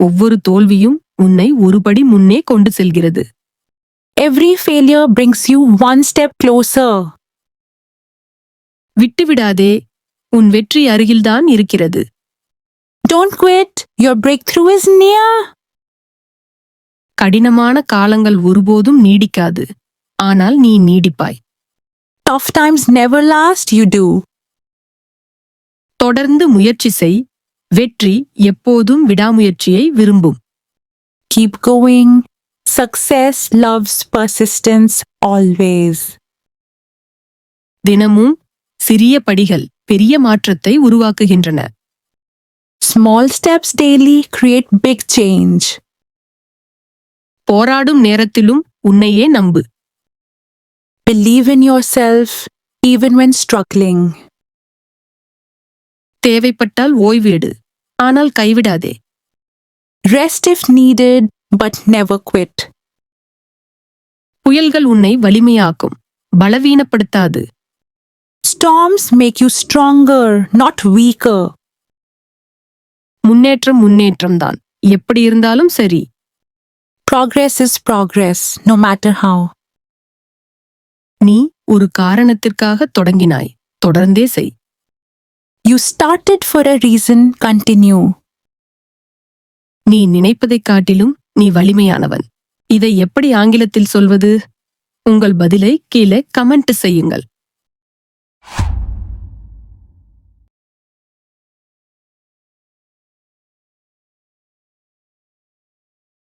ஒவ்வொரு தோல்வியும் உன்னை ஒருபடி முன்னே கொண்டு செல்கிறது Every failure brings you one step closer. விட்டுவிடாதே உன் வெற்றி அருகில்தான் இருக்கிறது Don't quit. Your breakthrough is near. கடினமான காலங்கள் ஒருபோதும் நீடிக்காது ஆனால் நீ நீடிப்பாய் Tough times never last, you do. தொடர்ந்து முயற்சி செய் வெற்றி எப்போதும் விடாமுயற்சியை விரும்பும் Keep going. Success loves persistence always. தினமும் சிறிய படிகள் பெரிய மாற்றத்தை உருவாக்குகின்றன Small steps daily create big change. போராடும் நேரத்திலும் உன்னையே நம்பு Believe in yourself even when struggling. தேவைப்பட்டால் ஓய்வு எடு ஆனால் கைவிடாதே. Rest if needed, but never quit. புயல்கள் உன்னை வலிமையாக்கும். பலவீனப்படுத்தாது. Storms make you stronger, not weaker. முன்னேற்றம் முன்னேற்றம்தான். எப்படி இருந்தாலும் சரி. Progress is progress, no matter how. நீ ஒரு காரணத்திற்காக தொடங்கினாய். தொடர்ந்தே செய். You started for a reason continue நீ நினைப்பதைக் காட்டிலும் நீ வலிமையானவன். இதை எப்படி ஆங்கிலத்தில் சொல்வது? உங்கள் பதிலை கீழே கமெண்ட் செய்யுங்கள்.